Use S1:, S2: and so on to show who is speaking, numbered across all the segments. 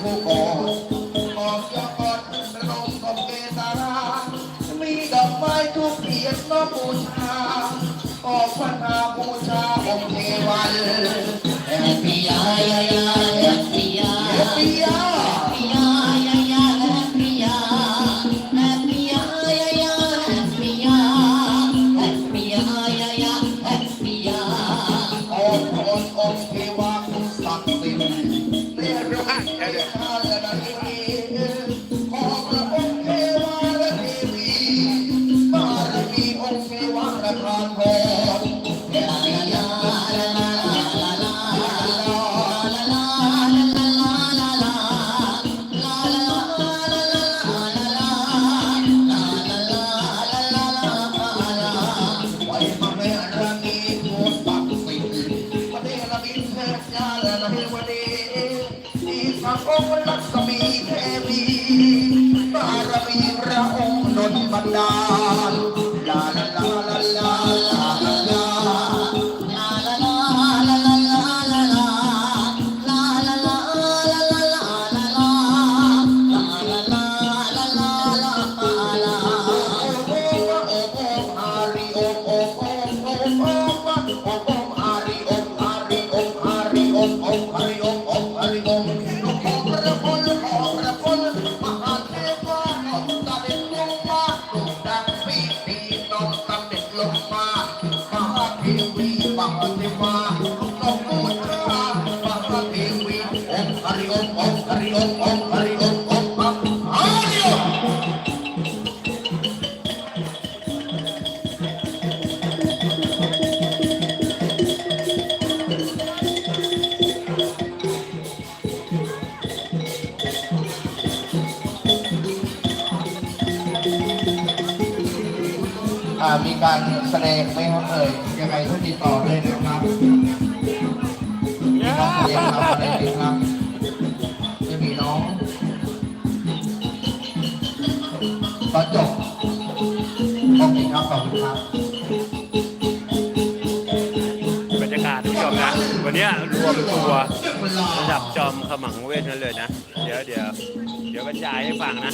S1: ผู้ก่อออกจากกอนระดมกบเกตารามีดอกไม้ทุกเทียนมาบูชาออกพันนาบูชาองค์เทวันแอปปิยายา วันเนี้ยรวมตั
S2: วระดับจอมขมังเวทนั่นเลยนะ เดี๋ยวเดี๋ยวเดี๋ยวบรรยายให้ฟังนะ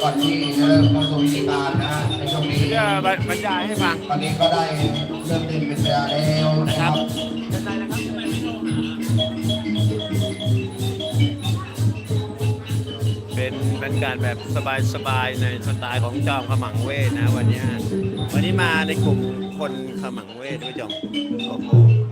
S1: ก่อนที่จะเริ่มเข้าสู่พิธีการนะฮะในช่วงนี้
S2: เดี๋ยวบรรยายให้ฟัง
S1: ตอนนี้ก็ได้เริ่มดื่มเป็นเวลาแล้วนะครับ
S2: เป็นบรรยากาศแบบสบายๆในสไตล์ของจอมขมังเวทนะวันเนี้ย วันนี้มาในกลุ่มคนขมังเวทด้วยจอมโอ้โห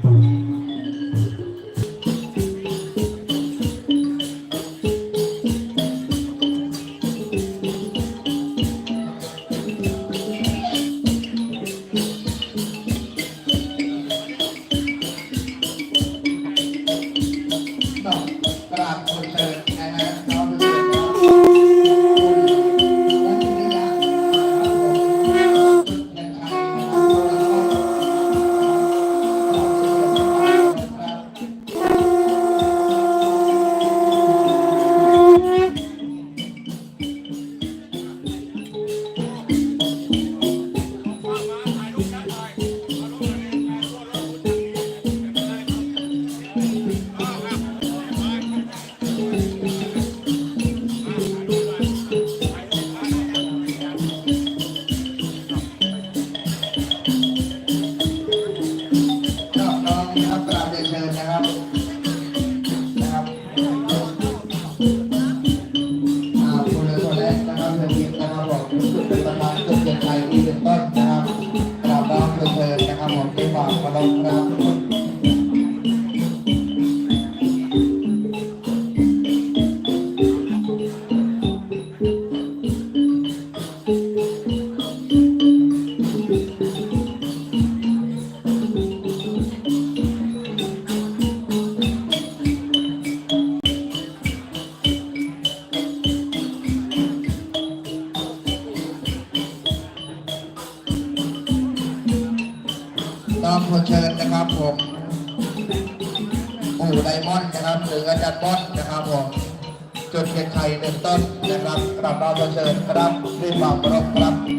S1: ต้นนะครับกราบน้องขอเชิญครับด้วยความเคารพครับ ชิญนะครับผมคุณบอยผู้กำกับนะครับผมคุณโบราณนะครับคุณเกียรติชัยมีเงินนะครับ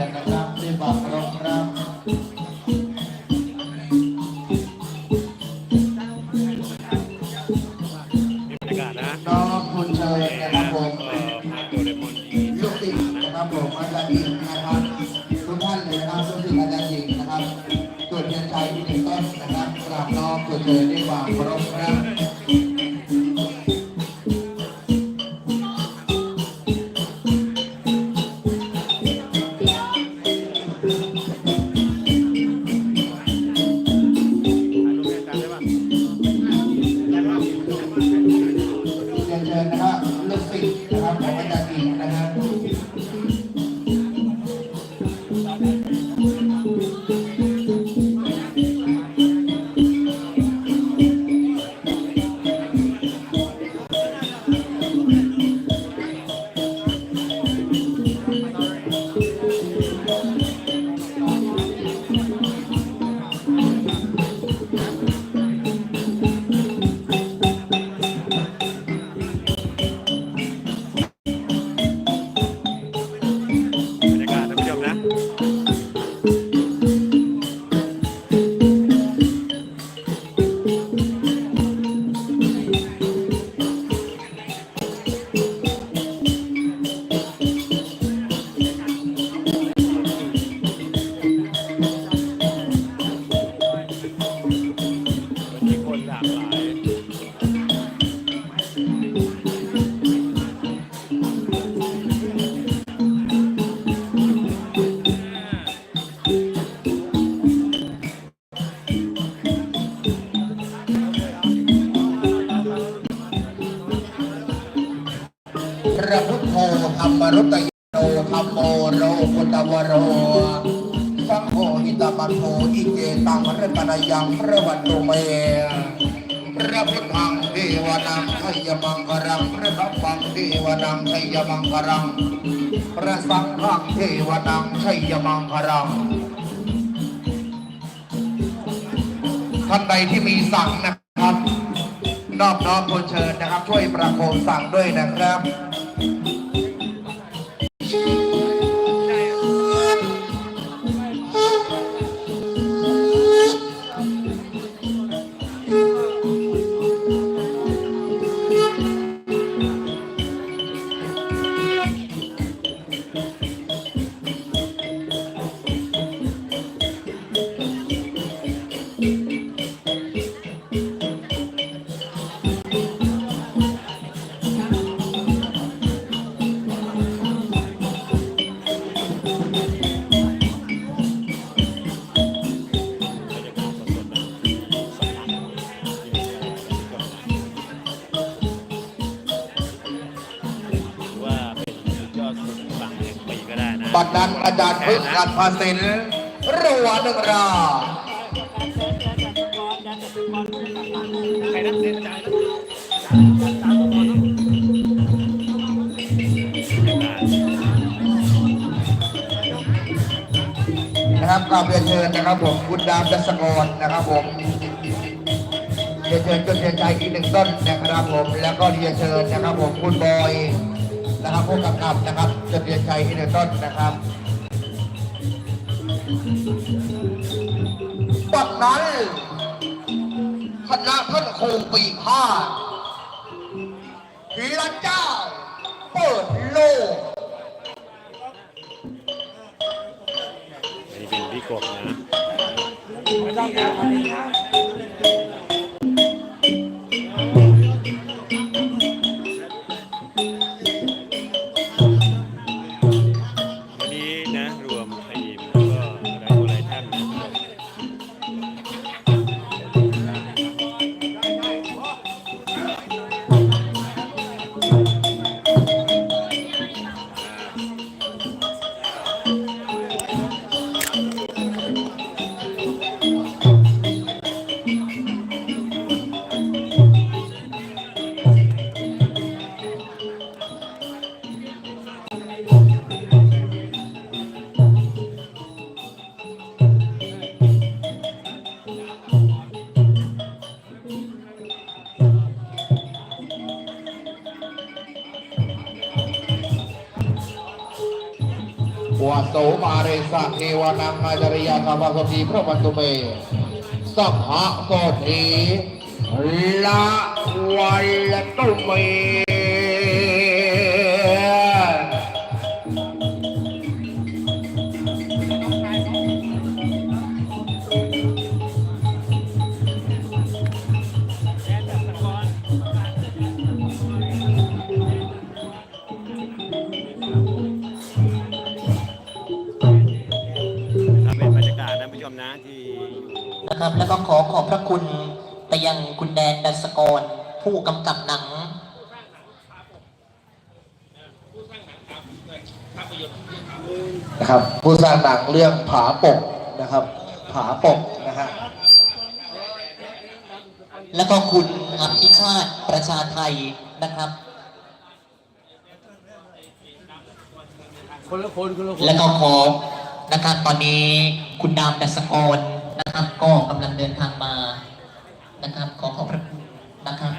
S1: น้องคุณเชิญ
S2: ด้
S1: วยความเคารพครับ
S2: ถ่ายรูปให้อาจารย์ได้ป่ะได้ป่ะ
S1: เรนเชิญนะครับ ยังพระวันตุเมพระพุทธังเทวนังไทยมังครังพระสัพพังเทวนังไทยมังครังพระสังฆังเทวนังไทยมังครังท่านใดที่มีสั่งนะครับ นอบน้อมบนเชิญนะครับ ช่วยประโคมสั่งด้วยนะครับา
S2: สิน
S1: รัวหนึ่งรา
S2: ใครนักเรียนอาจารย์
S1: นะครับกราบเรียนเชิญนะครับผมคุณดามดัสกรนะครับผมเรียนเชิญจนเรียนใจอีกหนึ่งต้นนะครับผม แล้วก็เรียนเชิญนะครับผมคุณบอยนะครับผู้กำกับนะครับจนเรียนใจอีกหนึ่งต้นนะครับ บัดนั้นคณะท่านครูปีห้าทีละเจ้า เปิดโลก
S2: อันนี้เป็นพี่กบนะา
S1: กรรมสติพระวันตุเมสัพพะโสถีละวันตุเม
S3: พระคุณไปยังคุณแดนดัสกร ผู้กำกับหนัง
S1: นะครับ ผู้สร้างหนังเรื่องผาปกนะครับ ผาปกนะฮะ
S3: แล้วก็คุณอภิชาติประชาไทยนะครับ
S4: คนละคนคนละคน
S3: แล้วก็ขอนะครับตอนนี้คุณดามดัสกร นะครับ ก็กำลังเดินทางมานะครับ ขอขอบพระคุณนะครับ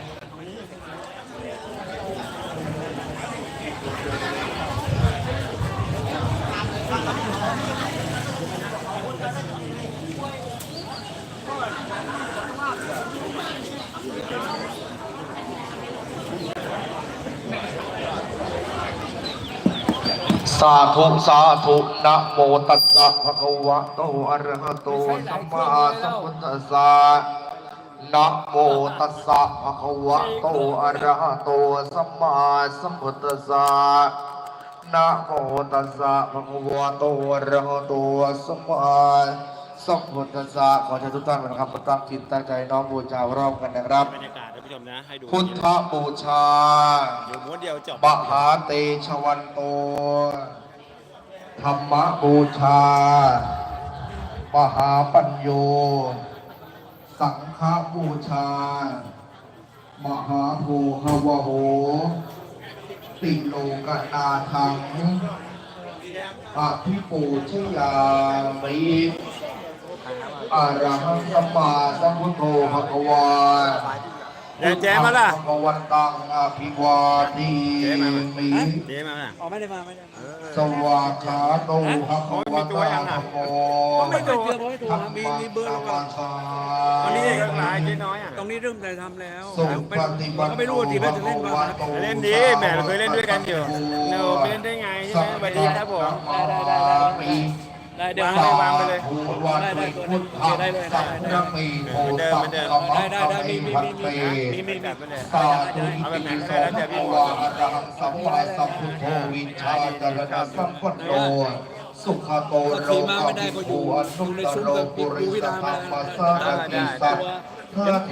S1: สาธุ สาธุนะโมตัสสะภะคะวะโตอะระหะโตสัมมาสัมพุทธัสสะนะโมตัสสะภะคะวะโตอะระหะโตสัมมาสัมพุทธัสสะนะโมตัสสะภะคะวะโตอะระหะโตสัมมา สัมพุทธัสสะขอเชิญทุกท่านนะครับประตั้งจิตตั้งใจน้อมบูชาพร้อมกันนะครับ
S2: บรรยากาศท่านผู้ชมนะให้ดู
S1: พุทธบูชา
S2: อยู่ม้วนเดียวจบ
S1: มหาเตชะวันโตธรรมบูชามหาปัญโย สังฆบูชา มหาโพหวโห ติโลกนาทังอภิปูชยามิ อะระหังสัมมาสัมพุทโธภะคะวา
S2: แจ๊แจ๊มาล่ะ
S1: ภะวันตังอภิวาที
S2: เจ๊มาไหม
S1: มิ
S2: เจ๊มาไหม
S4: อ๋อไม่ได้มาไม่ได้มา
S1: สวากขาโตภะคะวะตาธรรมโม
S4: ไม่เจอผมไม่ถูกนะมีมีเบอร์
S1: ธร
S4: แล้ว
S1: ร
S4: ก็
S2: ตอนนี้ก็หลายเจ๊น้อยอะ
S4: ตรงนี้เริ่มแต่ทำแล้ว
S1: สุปฏิบัติ
S4: ก็ไม่รู้ว่าทีมจะเล่นบ้างนะ
S2: เล่นดีแหมเราเคยเล่นด้วยกันอยู่เราไปเล่นได้ไงใช่ไหมสวัสดีครับผม
S4: ได้เดี๋ ยว
S2: วาง
S4: ให้
S2: วางไปเลย
S1: ได้ได้พุทธังสัพพะมีโพสัพพะมัคคะเมพันเต
S2: มีมีแบบนั้นเลย
S1: สาธุอิติปิโสภะคะวะอะระหังสัมมาสัมพุทโธวิชชาจารณะสัมปันโนสุขโตโรกาภิโภอนุตตโรปุริสธรรมสารติสัพพะเท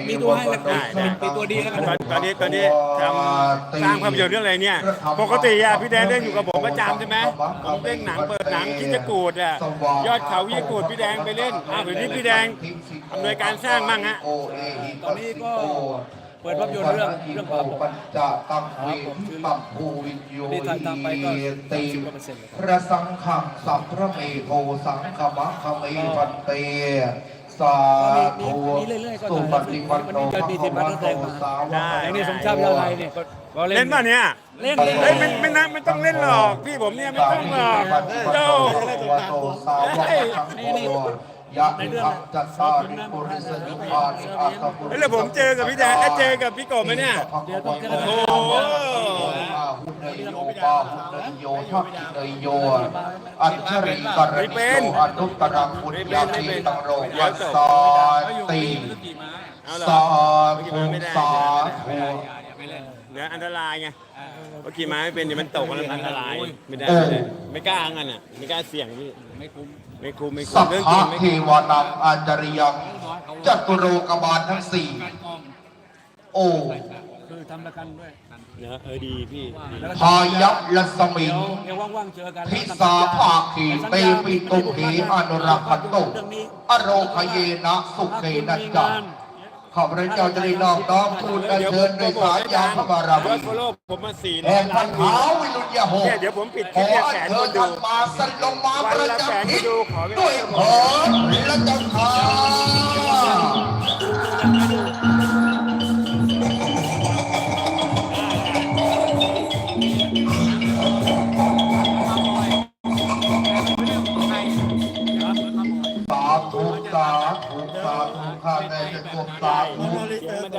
S4: มี
S1: ว
S4: ตัวให้แล้ว
S1: ม
S4: กั
S1: นุ
S4: น
S1: ษย์
S4: มีตัวดีแล้วกัน
S2: ตอนตอนนี้ตอนนี้ทำสร้างภาพยนตร์เรื่องอะไรเนี่ย ปกติอะพี่แดนเล่นอยู่กับผมประจำใช่ไหมผมเล่นหนังเปิดหนังคิดจะกูดอะยอดเขาวิกูดพี่แดงไปเล่นอ้าวเดี๋ยวนี้พี่แดงอำนวยการสร้างมั่งฮะ
S4: ตอนนี้ก็เปิดภาพยนตร์เรื่องเรื่องผาปก
S1: ปัญจตังเวทิปัมภูวิญโย
S4: นี่ถ่ายตามไปก็
S1: ติ
S4: 10กว่าเปอร์เซ็นต์เลย
S1: พระสังฆังสัพพระเมโทสังฆมะขเมพันเต สาธุ
S4: มีเรื่อยๆก็
S1: สุปฏิปันโน
S4: มันมี
S1: ภะ
S4: จะมี
S1: คะ
S4: เทป
S1: วะ
S4: บัน
S1: โต
S4: เทิงมา
S1: สาวก
S4: อย่างนี้สมชาติยาไทยเนี่ยก็
S2: เล่นป่ะเนี่ย
S4: เล่น
S2: เฮ้ยไม่ไม่นะไม่ต้องเล่นหรอกพี่ผมเนี่ยไม่ต้องหรอกโจ้า
S1: วกทั้งโลยะนิทังจัตตาริปุริสยุปานิอัตตปุริ
S2: เฮ้ยแล้วผมเจอกับพี่แดงเอ้ยเจอกับพี่กบไหมเนี่ยโอ้โห
S1: หุนยโยปาหุนยโยทักขินยโยอัญชริกรณิโยอนุตตรังปุญญาทีตังโรยัสสาติสา
S2: เมื่อกี้
S1: ธุสาธุ
S2: เดี๋ยอันตรายไงเมื่อกี้มาไม่เป็นเดี๋ยวมันตกมันอันตรายไม่ได้ไม่ได้ไม่กล้างั้นอะไม่กล้าเสี่ยงพี่
S4: ไม่คุ้ม
S2: ไม่คุ้มไม่คุ้
S1: สั
S2: ม
S1: พ
S2: เรื่อง
S1: พะ
S2: จริงไม่
S1: เท
S2: คุ้ม
S1: วานังอาจริยังจัตุโรกบาลทั้งสี่โอ้
S4: คือทำประกันด้วย
S2: นอะเออดีพี่ดี
S4: แล้วก็
S1: พายัพลัสมิง
S4: เดี๋ยวว่างๆเจอกัน
S1: ทิสาภาคีเตปิตุขีอนุรักขันโตอโรคเยนะสุเกนัจจาข้าพระเจ้าจะได้นอบน้อมทูลอัญเชิญโดยสายยานพระบาร
S2: ยอ
S1: มี
S2: ดฟอลโล่ผมมาสี่
S1: แห่งพั
S2: ล้านน
S1: ขาววิรุญญาโห
S2: เนี่ยเดี๋ยวผมปิด
S1: ขอ
S2: แค่
S1: อั
S2: แส
S1: ญ
S2: น
S1: เชิ
S2: ค
S1: ญ
S2: นดู
S1: ท่านมาสลงมาประจำทิศ
S2: ขอให้
S1: ด้วยเถิดและเจ้าค่ะ
S2: มาดัง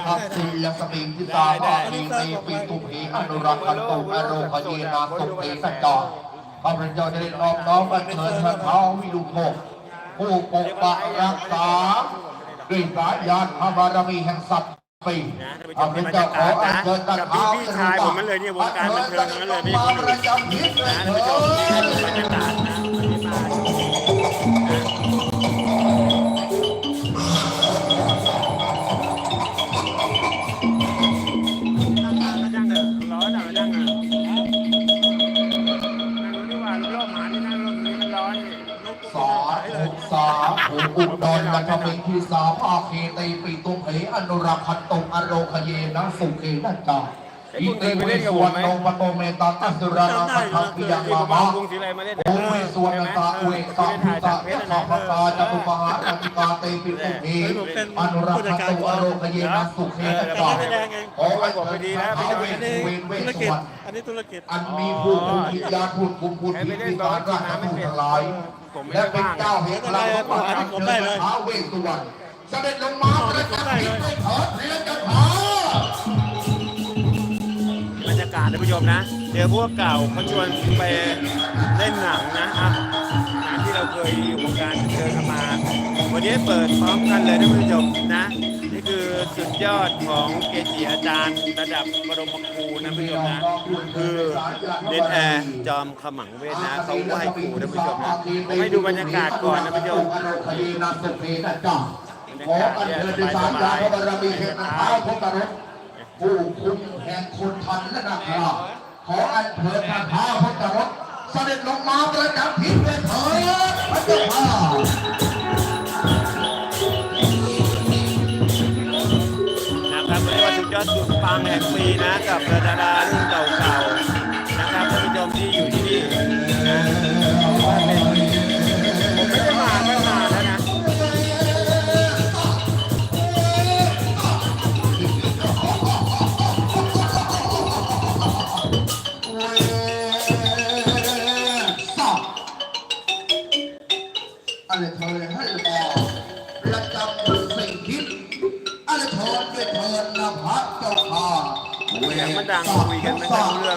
S1: ทัพศิลสมิงทิตาภาคีตีปีตุพีอนุรักษ์กันตุอโรคเยนาสุปีสัจจรข้าพเจ้าได้น้อมน้อมอัญเชิญพระเท้าวิรุโภคผู้ปกปักรักษาด้วยสายญาณพระบารมีแห่งสัตว์ปี
S2: นะท่านผู้ชมนี่บรรยากาศนะกับพี่พี่ชายผมมันเลยเนี่ยวงการบันเทิงทั้งนั้นเลยพี่คนหนึ่ง
S1: ประจำทิศเลย
S2: นะท่านผู้ชมนี่คือบรรยากาศนะ
S1: ตีปีตุเพอนุรักขันตุอโรคเยนะสุเขนัจจาอิติวิสวนโนปโตเมตาตัสสุรานาคันทัพพิยัง
S2: ที่
S1: มา
S2: ผมเอา
S1: มะ
S2: กรุงศรีอะไรมาเล่น
S1: โอเวสวนตาเวตาพิตาสัพพตาจตุมหาอธิกาเตปิตุเพอนุรักขันตุอโรคเยนะสุเขนัจจาขอไว้บอกไปดีนะพี่เวสเวนเว
S4: ธุร
S1: ส
S4: กิจ
S1: วร
S4: อันนี้ธุรกิจ
S1: อันมีผู้คุมวิญญาณผู้คุมผู้ทิพิการราชผู้ทั้งหลายและเป็นเจ้าแห่งพลังของพระเจ้าเชิญท้าวเวสสุวรรณ เสด็จลงมาประจำที่ด้วยเถิดเรียนกันหา
S2: บรรยากาศท่านผู้ชมนะเดี๋ยวพวกเก่าเขาชวนไปเล่นหนังนะอะหนังที่เราเคยอยู่วงการเทิงกันมา วันนี้เปิดพร้อมกันเลยท่านผู้ชมนะ นี่คือสุดยอดของเกจิอาจารย์ระดับบรมครูนะท่านผู้ชมนะ คือเดนแอร์จอมขมังเวทนะเขาไหว้ครูท่านผู้ชมนะผมให้ดูบรรยากาศก่อนนะท่านผู้ชม
S1: คดีนาสุเพนะจ้า ขออัญเชิญดิสารยาพระบารมีแห่งเท้าพระกรกผู้คุมแห่งคนทันและนักราขออัญเชิญพระเท้าพระกรกเสด็จลงมาประจำที่ด้วยเถิดพระเจ้าค
S2: รับวันนี้ว่าสุดยอดสุดปังแห่งปีนะกับดารารุ่นเก่า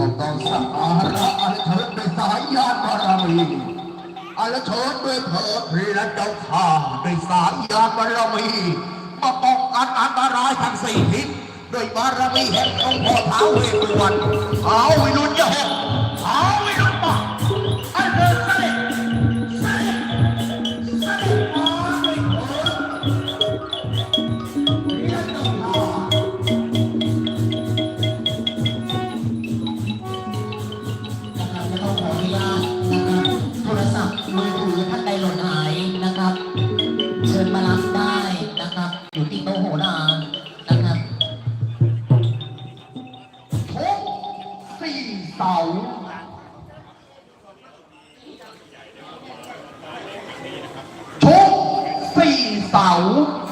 S2: อง
S1: ต้องสักการะอันเชิญด้วยสายญาณบารมีอันเชิญด้วยเถิดพระเจ้าข้าด้วยสามยาณบารมีมาป้องกันอันตรายทั้งสี่ทิศด้วยบารมีแห่งองค์พ่อท้าวเวสสุวรรณท้าววิรุณยะ
S3: แห่
S1: ง
S2: สี่
S1: เ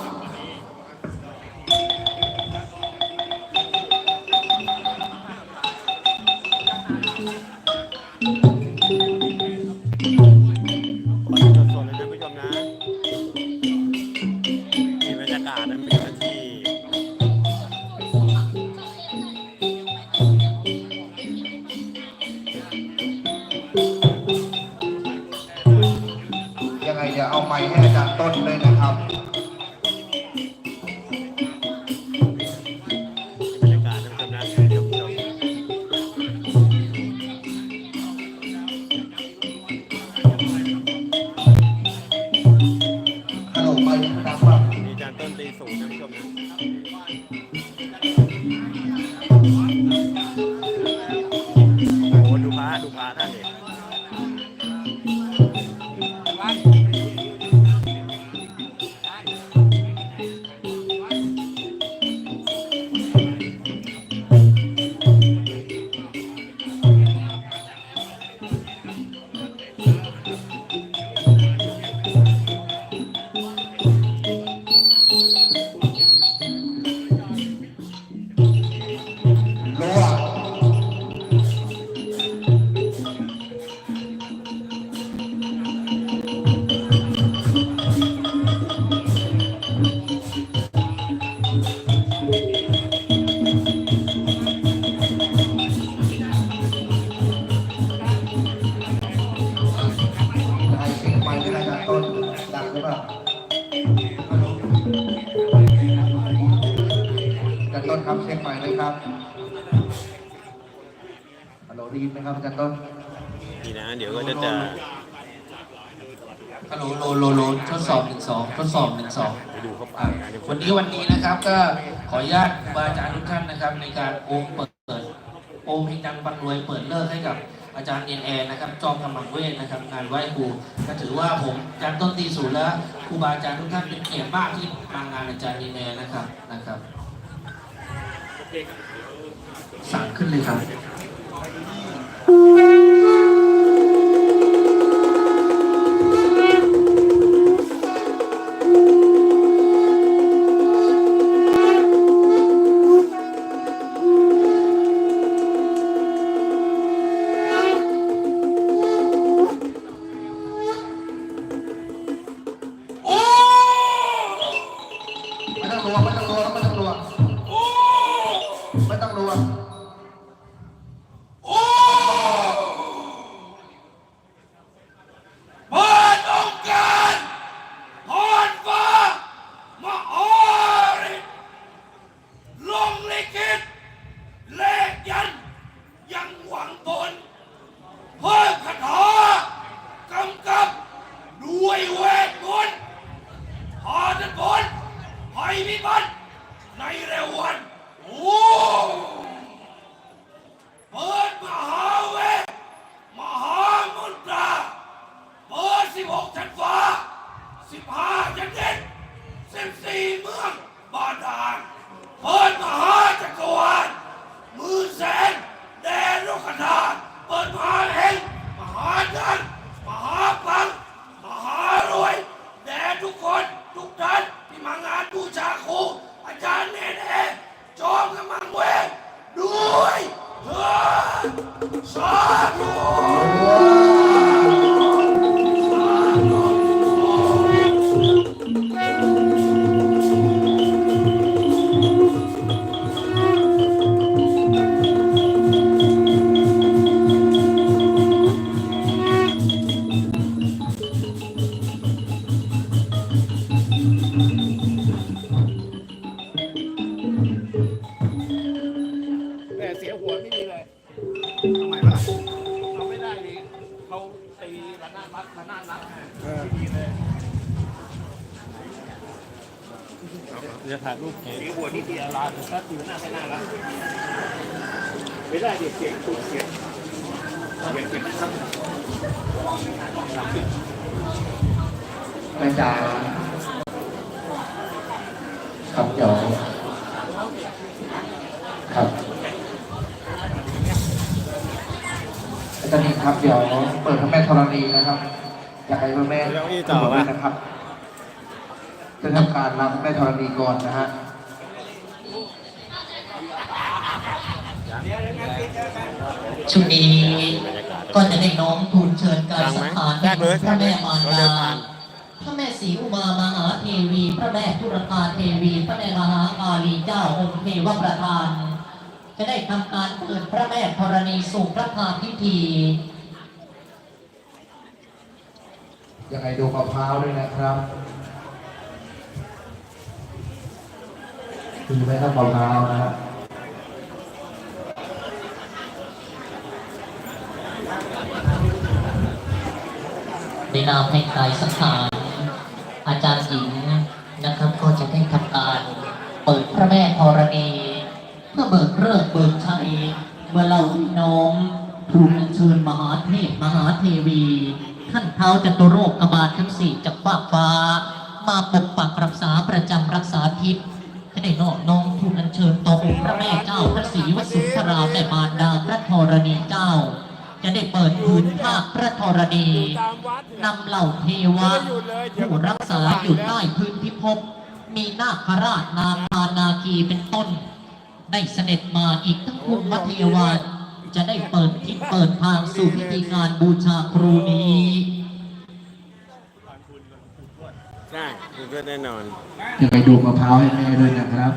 S1: ต้นดังหรือเปล่าอาจารย์ต้นครับเช็คไมค์เลยครับฮัลโหลได้ยินไหมครับอาจารย์ต้น
S2: นี่นะเดี๋ยวก็จะจะ
S5: ฮัลโหลโลโลโลทดสอบหนึ่งสองทดสอบหนึ่งสอง
S2: ไปดูเขาไป
S5: อะ
S2: นะเดี๋ยว
S5: วันนี้วันนี้นะครับก็ขออนุญาตครูบาอาจารย์ทุกท่านนะครับ ในการโอมเปิดโอมให้ดังปันรวยเปิดเลิกให้กับ อาจารย์เอ็นแอนะครับจอมกำลังเวทนะครับงานไหว้ครูก็ถือว่าผมอาจารย์ต้นตีศูนย์แล้วครูบาอาจารย์ทุกท่านเป็นเกียรติมากที่มางานอาจารย์เอ็นแอนะครับนะครับสั่งขึ้น
S4: เลยครับ สิ เขา
S6: ตีระนาดรัดระนาดรัดไม่มีเลย
S2: จะถ่ายรูปเก
S6: เสีหัวนี่เดียวลาถ้าตีระนาดไม่น่ารักไม่ได้เดิเสียงถูกเสียงเสียงเป็นนะครับ
S1: อาจารย์ครับเดี๋ยวครับ อาจารย์นี่ครับ เดี๋ยวเปิดพระแม่ธรณีนะครับอยากให้พระแม่
S2: เรื่องนี้ต่อป่ะ
S1: นะครับจะทำการรำพระแม่ธรณีก่อนนะฮะ
S3: ชุดนี้ก็จะได้น้อมทูลเชิญการสังขาร
S2: แรกเลย
S3: พระแม่มาร
S2: เราเดิ
S3: ดาน
S2: ผ่าน
S3: พระแม่ศรีอุมามหาเทวี พระแม่ทุรคาเทวี พระแม่มหาการีเจ้าองค์เทวประธาน จะได้ทำการเปิดพระแม่ธรณีสู่พระพาพิธี
S1: ยังไงดูมะพร้าวด้วยนะครับคือไม่ต้องมะพร้าวนะครับ
S3: ในนามให้กายสังขารอาจารย์หญิงนะครับก็จะได้ทำการเปิดพระแม่ธรณี เพื่อเบิกเลิกเบิกชัยเมื่อเราน้อมทูลเชิญมหาเทพมหาเทวี ท่านเท้าจตุโรคกบาลทั้งสี่จากฟาฟ้า มาปกปักรักษาประจำรักษาทิศจะได้นอบน้อมทูลอัญเชิญต่อองค์พระแม่เจ้าพระศรีวสุนทราแม่มารดาพระธรณีเจ้า จะได้เปิดพื้นภาคพระธรณี
S2: นำ
S3: เหล่าเทวะผู้รักษาอยู่ใต้พื้นพิภพมีนาคราชนาคานาคีเป็นต้น ได้เสด็จมาอีกทั้งภูมิเทวา จะได้เปิดทิศเปิดทางสู่พิธีการบูชาครูนี้
S2: ใช่คุณก็แน่นอน
S1: จะไปดูมะพร้าวให้แม่ด้วยนะครับ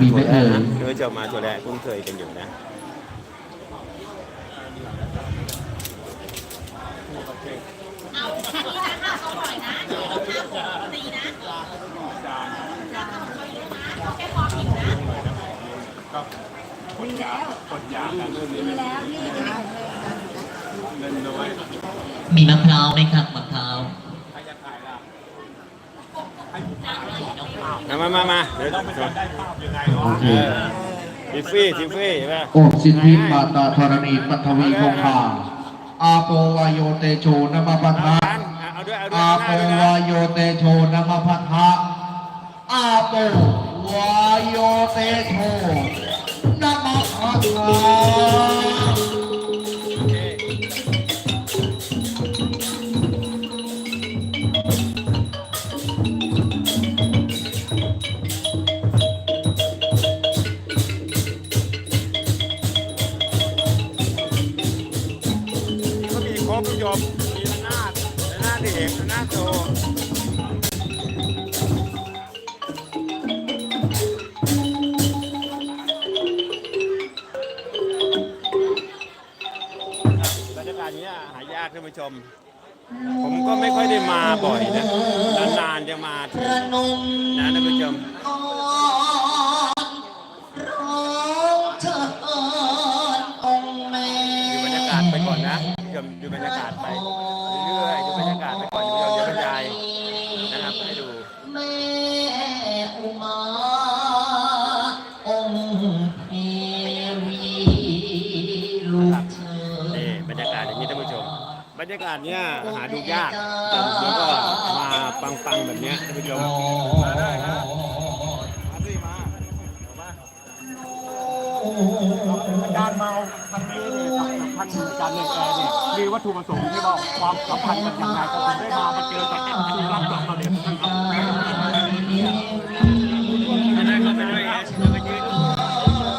S1: มีไหมเอ่ย
S2: เนื้อจะมาตัวแรกคุ้นเคยกันอยู่นะ
S3: มีมะพร้าวไหมครับมะพร้าว
S2: มามา มา มา เดี๋ยวต้อง
S1: โอเค
S2: ทิฟฟี่ทิฟฟี่ใช่ไหม
S1: โอสิทธิมาตาธรณีปัทวีคงคาอาโปวายโยเตโชนมพัทธะ
S2: เอาด้วยเอาด้วย
S1: อา
S2: เอา
S1: โป
S2: ด้วยนะ
S1: วายโยเตโชนมพัทธะอาโปวายโยเตโชนม พั
S2: ชม ผมก็ไม่ค่อยได้มาบ่อยนะนานๆจะมา
S3: พ
S2: ที
S3: ระนม
S2: นะท่านผู้ชม
S3: ก่อนร้องเถิดองค์แม่
S2: ดูบรรยากาศไปก่อนนะผู้ชมดูบรรยากาศไปเรื่อยๆดูบรรยากาศไป ยา
S3: กา
S2: ศเนี้ยหาดูยากแล้วก็มาปังๆแบบเนี้ยท่านผู้ชมมาได้นะมาสิมาอาจารย์มาครั้งนี้เนี่ยกับท่านอาจารย์เนี่ยแกเนี่ยมีวัตถุประสงค์ที่ว่าความสัมพันธ์กันยังไงก็ถึงได้มามาเจอกับที่รับจบมาเรีย